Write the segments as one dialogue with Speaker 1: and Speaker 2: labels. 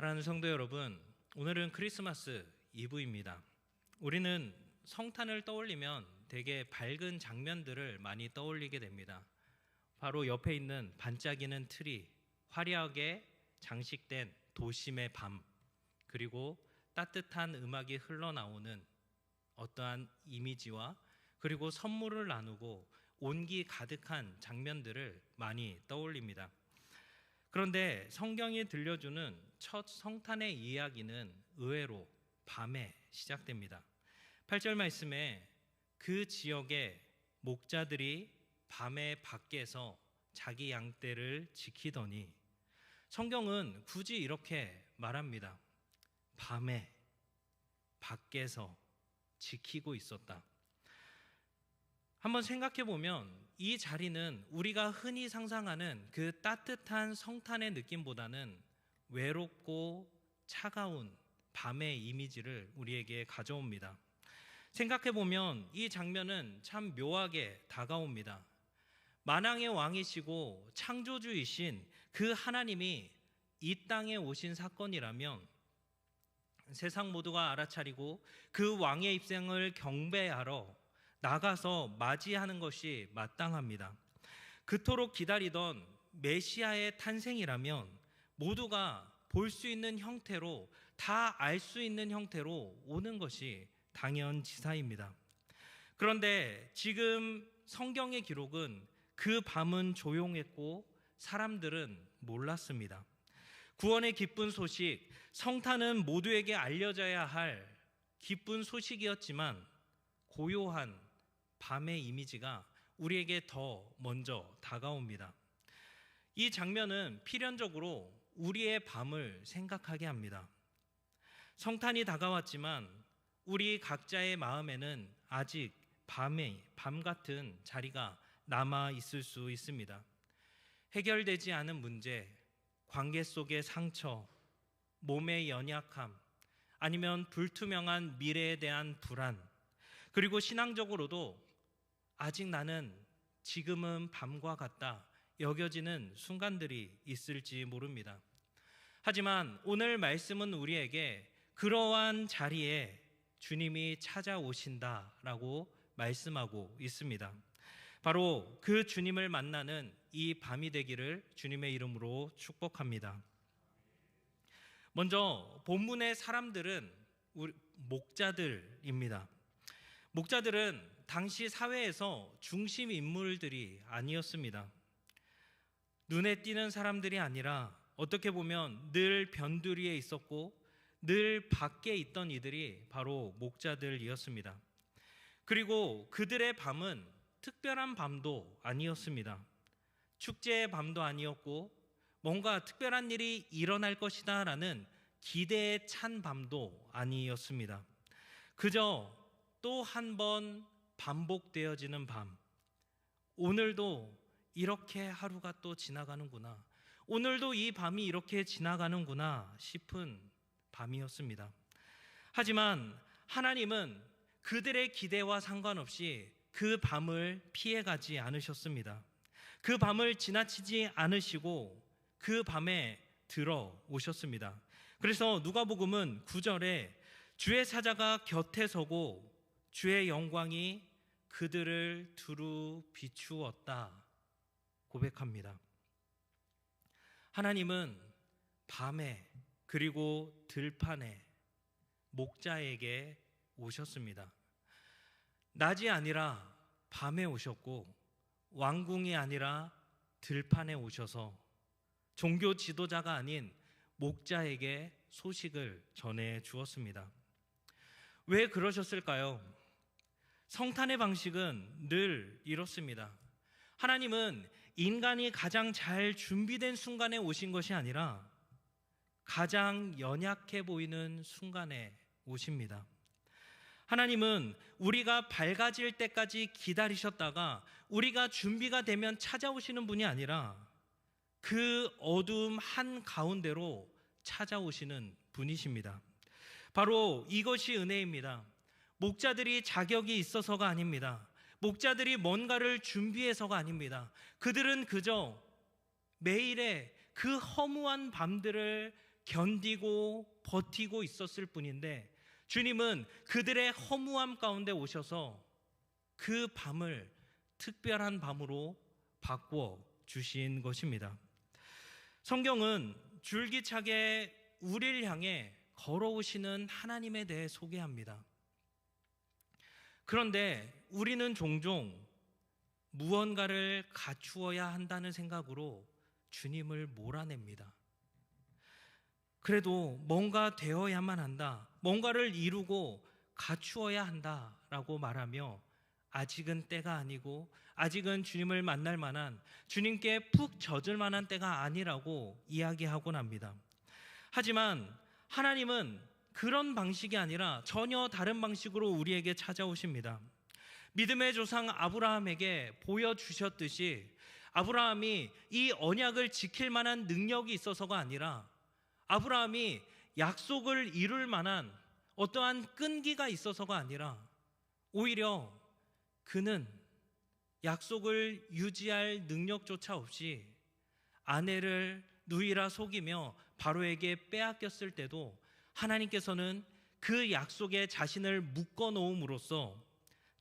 Speaker 1: 사랑하는 성도 여러분, 오늘은 크리스마스 이브입니다. 우리는 성탄을 떠올리면 되게 밝은 장면들을 많이 떠올리게 됩니다. 바로 옆에 있는 반짝이는 트리, 화려하게 장식된 도심의 밤, 그리고 따뜻한 음악이 흘러나오는 어떠한 이미지와 그리고 선물을 나누고 온기 가득한 장면들을 많이 떠올립니다. 그런데 성경이 들려주는 첫 성탄의 이야기는 의외로 밤에 시작됩니다. 8절 말씀에 그 지역의 목자들이 밤에 밖에서 자기 양떼를 지키더니 성경은 굳이 이렇게 말합니다. 밤에 밖에서 지키고 있었다. 한번 생각해 보면 이 자리는 우리가 흔히 상상하는 그 따뜻한 성탄의 느낌보다는 외롭고 차가운 밤의 이미지를 우리에게 가져옵니다. 생각해 보면 이 장면은 참 묘하게 다가옵니다. 만왕의 왕이시고 창조주이신 그 하나님이 이 땅에 오신 사건이라면 세상 모두가 알아차리고 그 왕의 입생을 경배하러 나가서 맞이하는 것이 마땅합니다. 그토록 기다리던 메시아의 탄생이라면 모두가 볼 수 있는 형태로 다 알 수 있는 형태로 오는 것이 당연지사입니다. 그런데 지금 성경의 기록은 그 밤은 조용했고 사람들은 몰랐습니다. 구원의 기쁜 소식, 성탄은 모두에게 알려져야 할 기쁜 소식이었지만 고요한 밤의 이미지가 우리에게 더 먼저 다가옵니다. 이 장면은 필연적으로 우리의 밤을 생각하게 합니다. 성탄이 다가왔지만 우리 각자의 마음에는 아직 밤에 밤 같은 자리가 남아 있을 수 있습니다. 해결되지 않은 문제, 관계 속의 상처, 몸의 연약함, 아니면 불투명한 미래에 대한 불안, 그리고 신앙적으로도 아직 나는 지금은 밤과 같다 여겨지는 순간들이 있을지 모릅니다. 하지만 오늘 말씀은 우리에게 그러한 자리에 주님이 찾아오신다라고 말씀하고 있습니다. 바로 그 주님을 만나는 이 밤이 되기를 주님의 이름으로 축복합니다. 먼저 본문의 사람들은 목자들입니다. 목자들은 당시 사회에서 중심 인물들이 아니었습니다. 눈에 띄는 사람들이 아니라 어떻게 보면 늘 변두리에 있었고 늘 밖에 있던 이들이 바로 목자들이었습니다. 그리고 그들의 밤은 특별한 밤도 아니었습니다. 축제의 밤도 아니었고 뭔가 특별한 일이 일어날 것이다라는 기대에 찬 밤도 아니었습니다. 그저 또 한 번 반복되어지는 밤. 오늘도 이렇게 하루가 또 지나가는구나. 오늘도 이 밤이 이렇게 지나가는구나 싶은 밤이었습니다. 하지만 하나님은 그들의 기대와 상관없이 그 밤을 피해가지 않으셨습니다. 그 밤을 지나치지 않으시고 그 밤에 들어오셨습니다. 그래서 누가복음은 9절에 주의 사자가 곁에 서고 주의 영광이 그들을 두루 비추었다 고백합니다. 하나님은 밤에 그리고 들판에 목자에게 오셨습니다. 낮이 아니라 밤에 오셨고 왕궁이 아니라 들판에 오셔서 종교 지도자가 아닌 목자에게 소식을 전해 주었습니다. 왜 그러셨을까요? 성탄의 방식은 늘 이렇습니다. 하나님은 인간이 가장 잘 준비된 순간에 오신 것이 아니라 가장 연약해 보이는 순간에 오십니다. 하나님은 우리가 밝아질 때까지 기다리셨다가 우리가 준비가 되면 찾아오시는 분이 아니라 그 어둠 한 가운데로 찾아오시는 분이십니다. 바로 이것이 은혜입니다. 목자들이 자격이 있어서가 아닙니다. 목자들이 뭔가를 준비해서가 아닙니다. 그들은 그저 매일의 그 허무한 밤들을 견디고 버티고 있었을 뿐인데 주님은 그들의 허무함 가운데 오셔서 그 밤을 특별한 밤으로 바꾸어 주신 것입니다. 성경은 줄기차게 우리를 향해 걸어오시는 하나님에 대해 소개합니다. 그런데 우리는 종종 무언가를 갖추어야 한다는 생각으로 주님을 몰아냅니다. 그래도 뭔가 되어야만 한다. 뭔가를 이루고 갖추어야 한다라고 말하며 아직은 때가 아니고 아직은 주님을 만날 만한 주님께 푹 젖을 만한 때가 아니라고 이야기하곤 합니다. 하지만 하나님은 그런 방식이 아니라 전혀 다른 방식으로 우리에게 찾아오십니다. 믿음의 조상 아브라함에게 보여주셨듯이 아브라함이 이 언약을 지킬 만한 능력이 있어서가 아니라 아브라함이 약속을 이룰 만한 어떠한 끈기가 있어서가 아니라 오히려 그는 약속을 유지할 능력조차 없이 아내를 누이라 속이며 바로에게 빼앗겼을 때도 하나님께서는 그 약속에 자신을 묶어 놓음으로써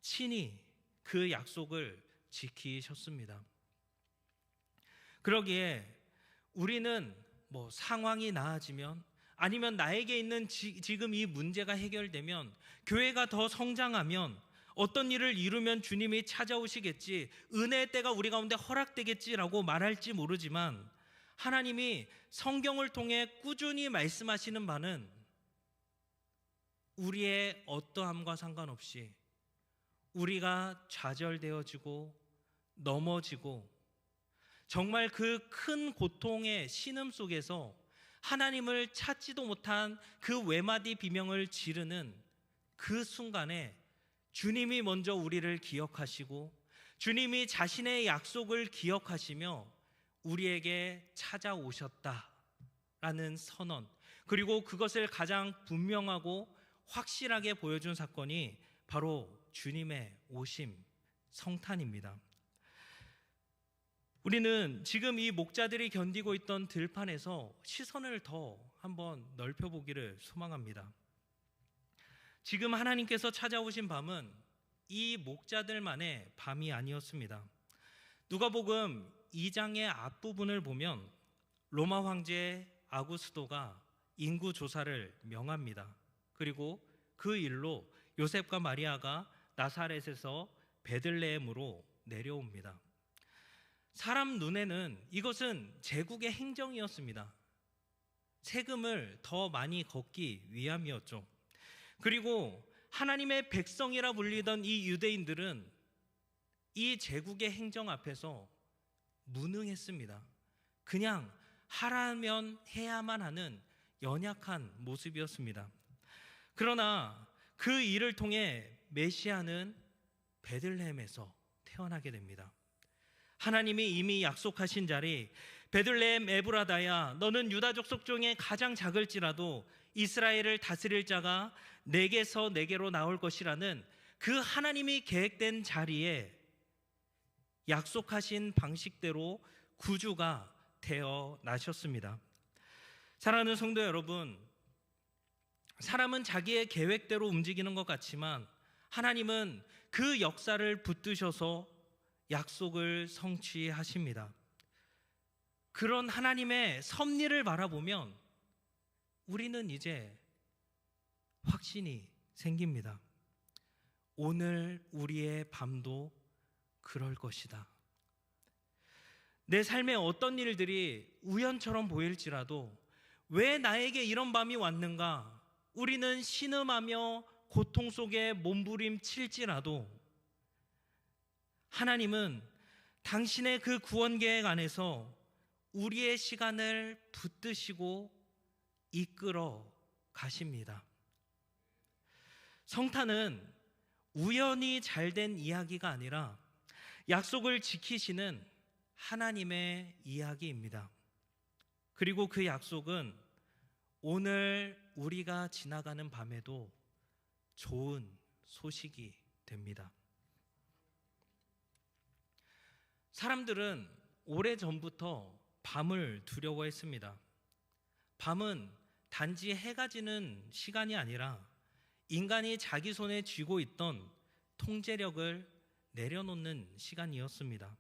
Speaker 1: 친히 그 약속을 지키셨습니다. 그러기에 우리는 뭐 상황이 나아지면 아니면 나에게 있는 지, 지금 이 문제가 해결되면 교회가 더 성장하면 어떤 일을 이루면 주님이 찾아오시겠지 은혜의 때가 우리 가운데 허락되겠지라고 말할지 모르지만 하나님이 성경을 통해 꾸준히 말씀하시는 바는 우리의 어떠함과 상관없이 우리가 좌절되어지고 넘어지고 정말 그 큰 고통의 신음 속에서 하나님을 찾지도 못한 그 외마디 비명을 지르는 그 순간에 주님이 먼저 우리를 기억하시고 주님이 자신의 약속을 기억하시며 우리에게 찾아오셨다라는 선언 그리고 그것을 가장 분명하고 확실하게 보여준 사건이 바로 주님의 오심 성탄입니다. 우리는 지금 이 목자들이 견디고 있던 들판에서 시선을 더 한번 넓혀보기를 소망합니다. 지금 하나님께서 찾아오신 밤은 이 목자들만의 밤이 아니었습니다. 누가복음 2장의 앞부분을 보면 로마 황제 아구스도가 인구 조사를 명합니다. 그리고 그 일로 요셉과 마리아가 나사렛에서 베들레헴으로 내려옵니다. 사람 눈에는 이것은 제국의 행정이었습니다. 세금을 더 많이 걷기 위함이었죠. 그리고 하나님의 백성이라 불리던 이 유대인들은 이 제국의 행정 앞에서 무능했습니다. 그냥 하라면 해야만 하는 연약한 모습이었습니다. 그러나 그 일을 통해 메시아는 베들레헴에서 태어나게 됩니다. 하나님이 이미 약속하신 자리 베들레헴 에브라다야 너는 유다 족속 중에 가장 작을지라도 이스라엘을 다스릴 자가 내게서 내게로 나올 것이라는 그 하나님이 계획된 자리에 약속하신 방식대로 구주가 되어 나셨습니다. 사랑하는 성도 여러분, 사람은 자기의 계획대로 움직이는 것 같지만 하나님은 그 역사를 붙드셔서 약속을 성취하십니다. 그런 하나님의 섭리를 바라보면 우리는 이제 확신이 생깁니다. 오늘 우리의 밤도 그럴 것이다. 내 삶에 어떤 일들이 우연처럼 보일지라도 왜 나에게 이런 밤이 왔는가? 우리는 신음하며 고통 속에 몸부림칠지라도 하나님은 당신의 그 구원 계획 안에서 우리의 시간을 붙드시고 이끌어 가십니다. 성탄은 우연히 잘 된 이야기가 아니라 약속을 지키시는 하나님의 이야기입니다. 그리고 그 약속은 오늘 우리가 지나가는 밤에도 좋은 소식이 됩니다. 사람들은 오래 전부터 밤을 두려워했습니다. 밤은 단지 해가 지는 시간이 아니라 인간이 자기 손에 쥐고 있던 통제력을 내려놓는 시간이었습니다.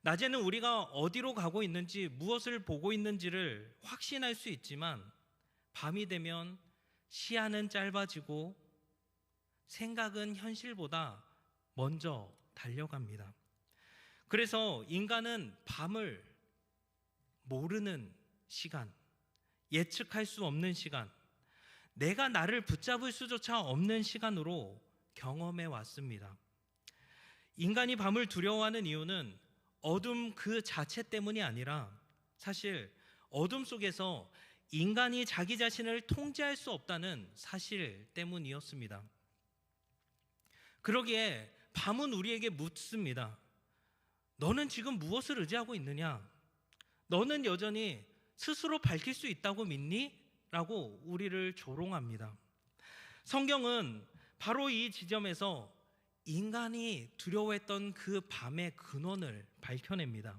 Speaker 1: 낮에는 우리가 어디로 가고 있는지 무엇을 보고 있는지를 확신할 수 있지만 밤이 되면 시야는 짧아지고 생각은 현실보다 먼저 달려갑니다. 그래서 인간은 밤을 모르는 시간, 예측할 수 없는 시간, 내가 나를 붙잡을 수조차 없는 시간으로 경험해 왔습니다. 인간이 밤을 두려워하는 이유는 어둠 그 자체 때문이 아니라 사실 어둠 속에서 인간이 자기 자신을 통제할 수 없다는 사실 때문이었습니다. 그러기에 밤은 우리에게 묻습니다. 너는 지금 무엇을 의지하고 있느냐? 너는 여전히 스스로 밝힐 수 있다고 믿니? 라고 우리를 조롱합니다. 성경은 바로 이 지점에서 인간이 두려워했던 그 밤의 근원을 밝혀냅니다.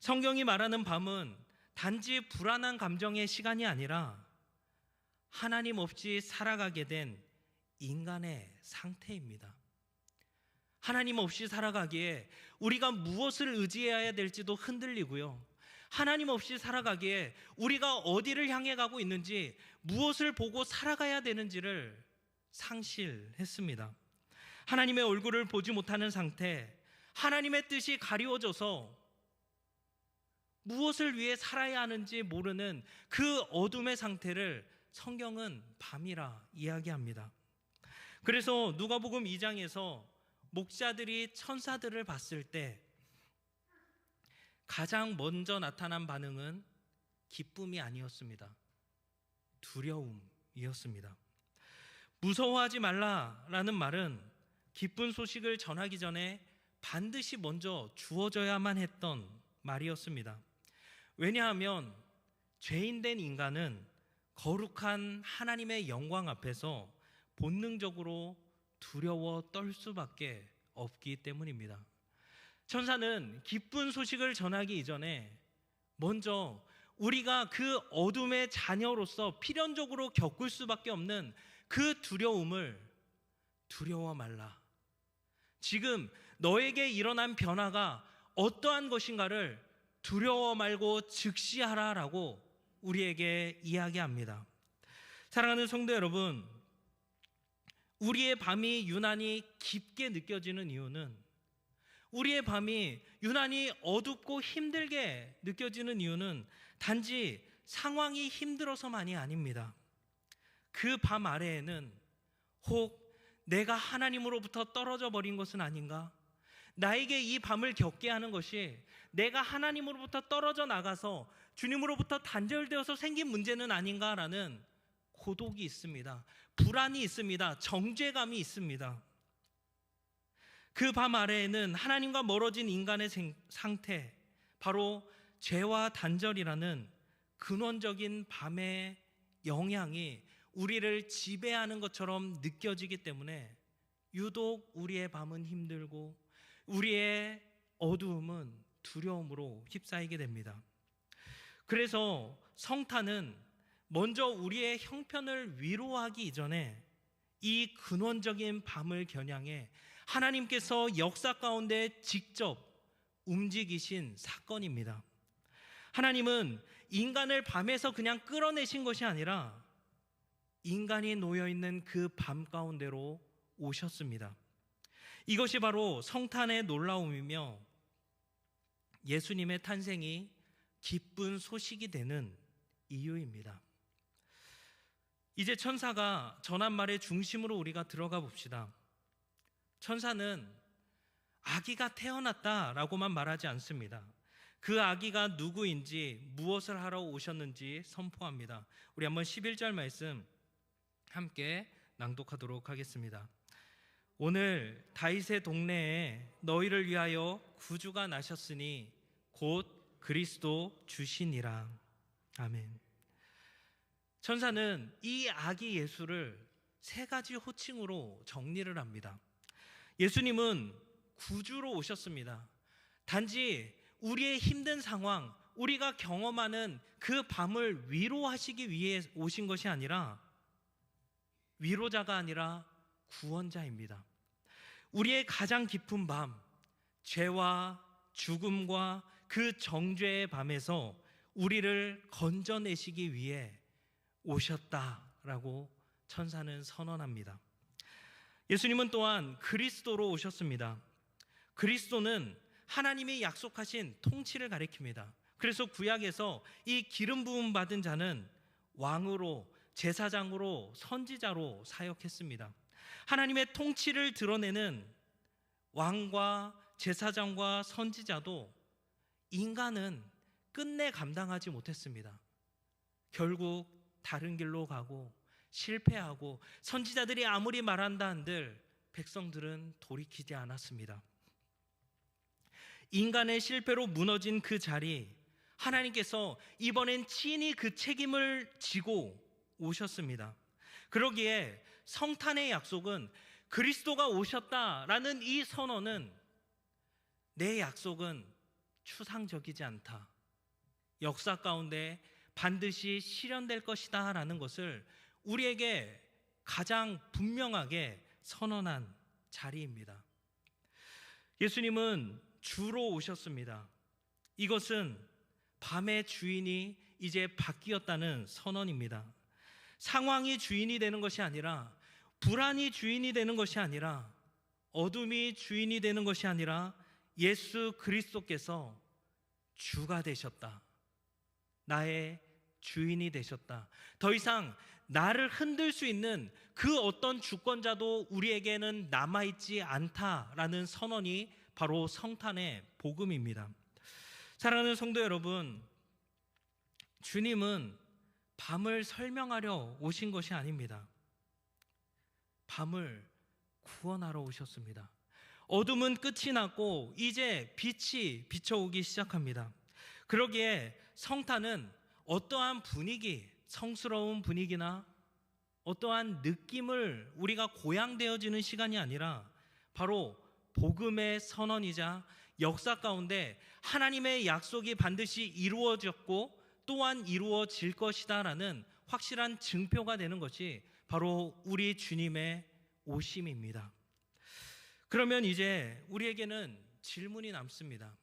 Speaker 1: 성경이 말하는 밤은 단지 불안한 감정의 시간이 아니라 하나님 없이 살아가게 된 인간의 상태입니다. 하나님 없이 살아가기에 우리가 무엇을 의지해야 될지도 흔들리고요. 하나님 없이 살아가기에 우리가 어디를 향해 가고 있는지 무엇을 보고 살아가야 되는지를 상실했습니다. 하나님의 얼굴을 보지 못하는 상태, 하나님의 뜻이 가리워져서 무엇을 위해 살아야 하는지 모르는 그 어둠의 상태를 성경은 밤이라 이야기합니다. 그래서 누가복음 2장에서 목자들이 천사들을 봤을 때 가장 먼저 나타난 반응은 기쁨이 아니었습니다. 두려움이었습니다. 무서워하지 말라라는 말은 기쁜 소식을 전하기 전에 반드시 먼저 주어져야만 했던 말이었습니다. 왜냐하면 죄인된 인간은 거룩한 하나님의 영광 앞에서 본능적으로 두려워 떨 수밖에 없기 때문입니다. 천사는 기쁜 소식을 전하기 이전에 먼저 우리가 그 어둠의 자녀로서 필연적으로 겪을 수밖에 없는 그 두려움을 두려워 말라. 지금 너에게 일어난 변화가 어떠한 것인가를 두려워 말고 즉시하라라고 우리에게 이야기합니다. 사랑하는 성도 여러분, 우리의 밤이 유난히 깊게 느껴지는 이유는 우리의 밤이 유난히 어둡고 힘들게 느껴지는 이유는 단지 상황이 힘들어서만이 아닙니다. 그 밤 아래에는 혹 내가 하나님으로부터 떨어져 버린 것은 아닌가? 나에게 이 밤을 겪게 하는 것이 내가 하나님으로부터 떨어져 나가서 주님으로부터 단절되어서 생긴 문제는 아닌가라는 고독이 있습니다. 불안이 있습니다. 정죄감이 있습니다. 그 밤 아래에는 하나님과 멀어진 인간의 상태, 바로 죄와 단절이라는 근원적인 밤의 영향이 우리를 지배하는 것처럼 느껴지기 때문에 유독 우리의 밤은 힘들고 우리의 어두움은 두려움으로 휩싸이게 됩니다. 그래서 성탄은 먼저 우리의 형편을 위로하기 이전에 이 근원적인 밤을 겨냥해 하나님께서 역사 가운데 직접 움직이신 사건입니다. 하나님은 인간을 밤에서 그냥 끌어내신 것이 아니라 인간이 놓여 있는 그 밤 가운데로 오셨습니다. 이것이 바로 성탄의 놀라움이며 예수님의 탄생이 기쁜 소식이 되는 이유입니다. 이제 천사가 전한 말의 중심으로 우리가 들어가 봅시다. 천사는 아기가 태어났다라고만 말하지 않습니다. 그 아기가 누구인지 무엇을 하러 오셨는지 선포합니다. 우리 한번 11절 말씀 함께 낭독하도록 하겠습니다. 오늘 다윗의 동네에 너희를 위하여 구주가 나셨으니 곧 그리스도 주시니라. 아멘. 천사는 이 아기 예수를 세 가지 호칭으로 정리를 합니다. 예수님은 구주로 오셨습니다. 단지 우리의 힘든 상황, 우리가 경험하는 그 밤을 위로하시기 위해 오신 것이 아니라 위로자가 아니라 구원자입니다. 우리의 가장 깊은 밤, 죄와 죽음과 그 정죄의 밤에서 우리를 건져내시기 위해 오셨다라고 천사는 선언합니다. 예수님은 또한 그리스도로 오셨습니다. 그리스도는 하나님이 약속하신 통치를 가리킵니다. 그래서 구약에서 이 기름 부음 받은 자는 왕으로 제사장으로 선지자로 사역했습니다. 하나님의 통치를 드러내는 왕과 제사장과 선지자도 인간은 끝내 감당하지 못했습니다. 결국 다른 길로 가고 실패하고 선지자들이 아무리 말한다 한들 백성들은 돌이키지 않았습니다. 인간의 실패로 무너진 그 자리 하나님께서 이번엔 친히 그 책임을 지고 오셨습니다. 그러기에 성탄의 약속은 그리스도가 오셨다라는 이 선언은 내 약속은 추상적이지 않다. 역사 가운데 반드시 실현될 것이다 라는 것을 우리에게 가장 분명하게 선언한 자리입니다. 예수님은 주로 오셨습니다. 이것은 밤의 주인이 이제 바뀌었다는 선언입니다. 상황이 주인이 되는 것이 아니라 불안이 주인이 되는 것이 아니라 어둠이 주인이 되는 것이 아니라 예수 그리스도께서 주가 되셨다. 나의 주인이 되셨다. 더 이상 나를 흔들 수 있는 그 어떤 주권자도 우리에게는 남아있지 않다라는 선언이 바로 성탄의 복음입니다. 사랑하는 성도 여러분, 주님은 밤을 설명하려 오신 것이 아닙니다. 밤을 구원하러 오셨습니다. 어둠은 끝이 났고 이제 빛이 비춰오기 시작합니다. 그러기에 성탄은 어떠한 분위기, 성스러운 분위기나 어떠한 느낌을 우리가 고양되어지는 시간이 아니라 바로 복음의 선언이자 역사 가운데 하나님의 약속이 반드시 이루어졌고 또한 이루어질 것이다라는 확실한 증표가 되는 것이 바로 우리 주님의 오심입니다. 그러면 이제 우리에게는 질문이 남습니다.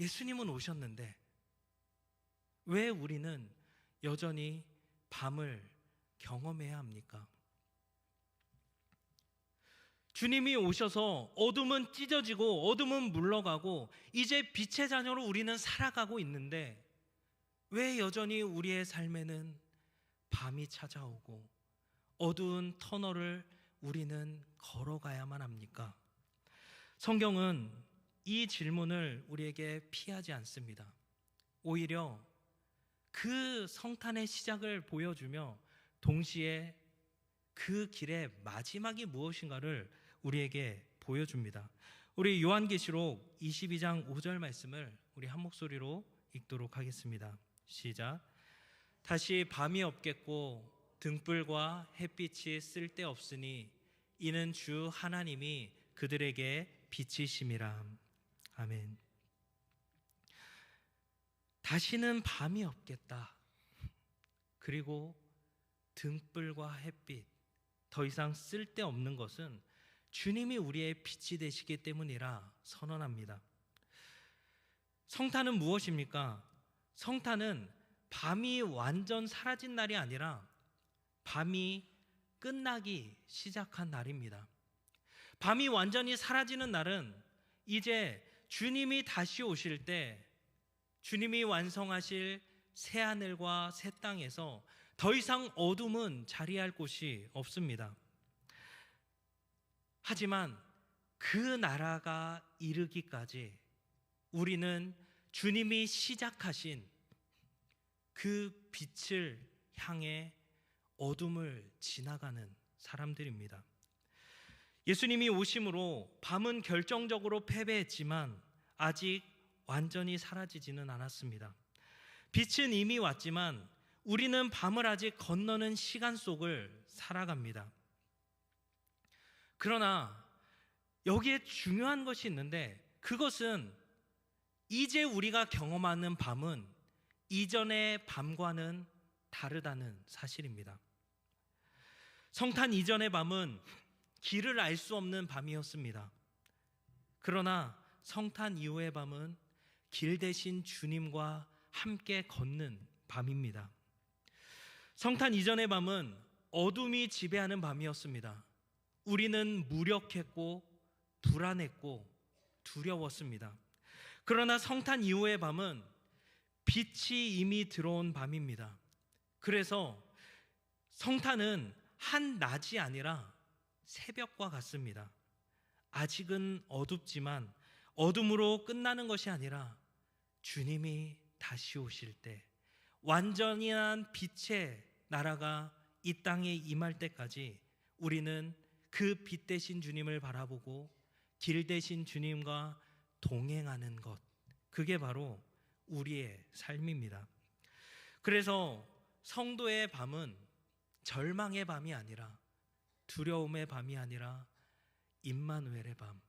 Speaker 1: 예수님은 오셨는데 왜 우리는 여전히 밤을 경험해야 합니까? 주님이 오셔서 어둠은 찢어지고 어둠은 물러가고 이제 빛의 자녀로 우리는 살아가고 있는데 왜 여전히 우리의 삶에는 밤이 찾아오고 어두운 터널을 우리는 걸어가야만 합니까? 성경은 이 질문을 우리에게 피하지 않습니다. 오히려 그 성탄의 시작을 보여주며 동시에 그 길의 마지막이 무엇인가를 우리에게 보여줍니다. 우리 요한계시록 22장 5절 말씀을 우리 한 목소리로 읽도록 하겠습니다. 시작. 다시 밤이 없겠고 등불과 햇빛이 쓸데없으니 이는 주 하나님이 그들에게 빛이심이라. 아멘. 다시는 밤이 없겠다. 그리고 등불과 햇빛 더 이상 쓸데없는 것은 주님이 우리의 빛이 되시기 때문이라 선언합니다. 성탄은 무엇입니까? 성탄은 밤이 완전 사라진 날이 아니라 밤이 끝나기 시작한 날입니다. 밤이 완전히 사라지는 날은 이제 주님이 다시 오실 때 주님이 완성하실 새 하늘과 새 땅에서 더 이상 어둠은 자리할 곳이 없습니다. 하지만 그 나라가 이르기까지 우리는 주님이 시작하신 그 빛을 향해 어둠을 지나가는 사람들입니다. 예수님이 오심으로 밤은 결정적으로 패배했지만 아직 완전히 사라지지는 않았습니다. 빛은 이미 왔지만 우리는 밤을 아직 건너는 시간 속을 살아갑니다. 그러나 여기에 중요한 것이 있는데 그것은 이제 우리가 경험하는 밤은 이전의 밤과는 다르다는 사실입니다. 성탄 이전의 밤은 길을 알 수 없는 밤이었습니다. 그러나 성탄 이후의 밤은 길 대신 주님과 함께 걷는 밤입니다. 성탄 이전의 밤은 어둠이 지배하는 밤이었습니다. 우리는 무력했고 불안했고 두려웠습니다. 그러나 성탄 이후의 밤은 빛이 이미 들어온 밤입니다. 그래서 성탄은 한 낮이 아니라 새벽과 같습니다. 아직은 어둡지만 어둠으로 끝나는 것이 아니라 주님이 다시 오실 때 완전한 빛의 나라가 이 땅에 임할 때까지 우리는 그 빛 대신 주님을 바라보고 길 대신 주님과 동행하는 것. 그게 바로 우리의 삶입니다. 그래서 성도의 밤은 절망의 밤이 아니라 두려움의 밤이 아니라 임마누엘의 밤.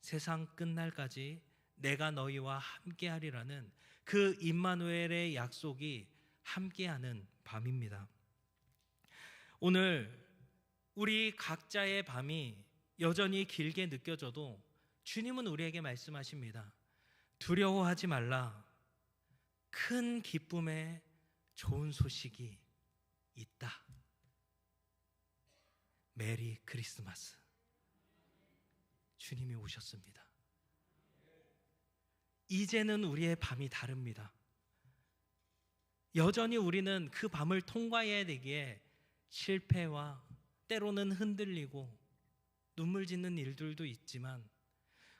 Speaker 1: 세상 끝날까지 내가 너희와 함께하리라는 그 임마누엘의 약속이 함께하는 밤입니다. 오늘 우리 각자의 밤이 여전히 길게 느껴져도 주님은 우리에게 말씀하십니다. 두려워하지 말라. 큰 기쁨의 좋은 소식이 있다. 메리 크리스마스. 주님이 오셨습니다. 이제는 우리의 밤이 다릅니다. 여전히 우리는 그 밤을 통과해야 되기에 실패와 때로는 흔들리고 눈물 짓는 일들도 있지만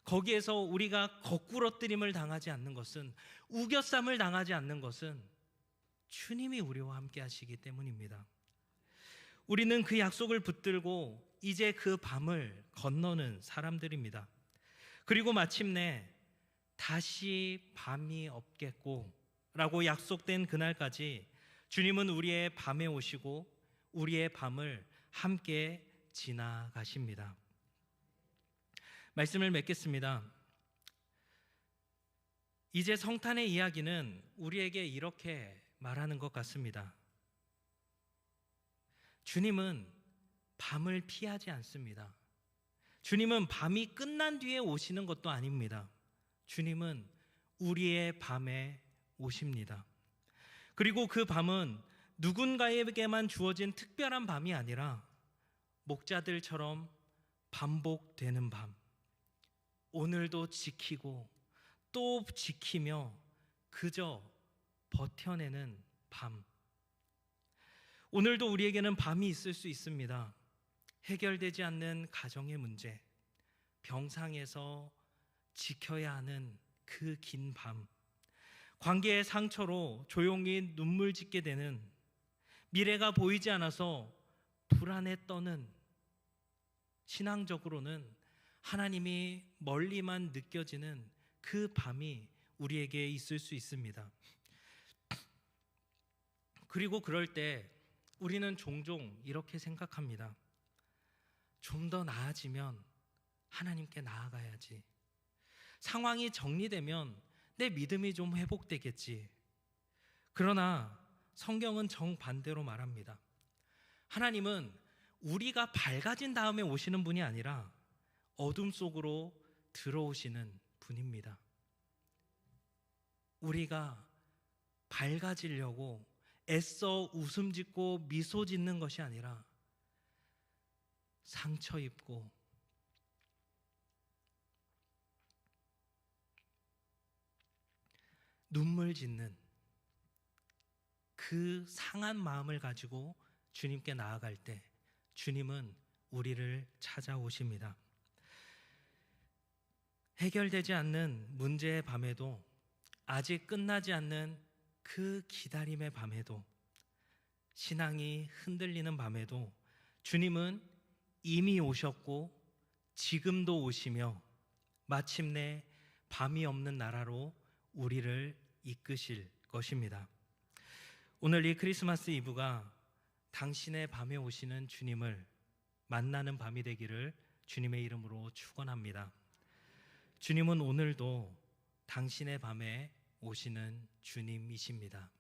Speaker 1: 거기에서 우리가 거꾸러뜨림을 당하지 않는 것은 우겨쌈을 당하지 않는 것은 주님이 우리와 함께 하시기 때문입니다. 우리는 그 약속을 붙들고 이제 그 밤을 건너는 사람들입니다. 그리고 마침내 다시 밤이 없겠고 라고 약속된 그날까지 주님은 우리의 밤에 오시고 우리의 밤을 함께 지나가십니다. 말씀을 맺겠습니다. 이제 성탄의 이야기는 우리에게 이렇게 말하는 것 같습니다. 주님은 밤을 피하지 않습니다. 주님은 밤이 끝난 뒤에 오시는 것도 아닙니다. 주님은 우리의 밤에 오십니다. 그리고 그 밤은 누군가에게만 주어진 특별한 밤이 아니라 목자들처럼 반복되는 밤. 오늘도 지키고 또 지키며 그저 버텨내는 밤. 오늘도 우리에게는 밤이 있을 수 있습니다. 해결되지 않는 가정의 문제, 병상에서 지켜야 하는 그 긴 밤, 관계의 상처로 조용히 눈물 짓게 되는 미래가 보이지 않아서 불안에 떠는 신앙적으로는 하나님이 멀리만 느껴지는 그 밤이 우리에게 있을 수 있습니다. 그리고 그럴 때 우리는 종종 이렇게 생각합니다. 좀 더 나아지면 하나님께 나아가야지. 상황이 정리되면 내 믿음이 좀 회복되겠지. 그러나 성경은 정반대로 말합니다. 하나님은 우리가 밝아진 다음에 오시는 분이 아니라 어둠 속으로 들어오시는 분입니다. 우리가 밝아지려고 애써 웃음 짓고 미소 짓는 것이 아니라 상처 입고 눈물 짓는 그 상한 마음을 가지고 주님께 나아갈 때 주님은 우리를 찾아오십니다. 해결되지 않는 문제의 밤에도 아직 끝나지 않는 그 기다림의 밤에도 신앙이 흔들리는 밤에도 주님은 이미 오셨고 지금도 오시며 마침내 밤이 없는 나라로 우리를 이끄실 것입니다. 오늘 이 크리스마스 이브가 당신의 밤에 오시는 주님을 만나는 밤이 되기를 주님의 이름으로 축원합니다. 주님은 오늘도 당신의 밤에 오시는 주님이십니다.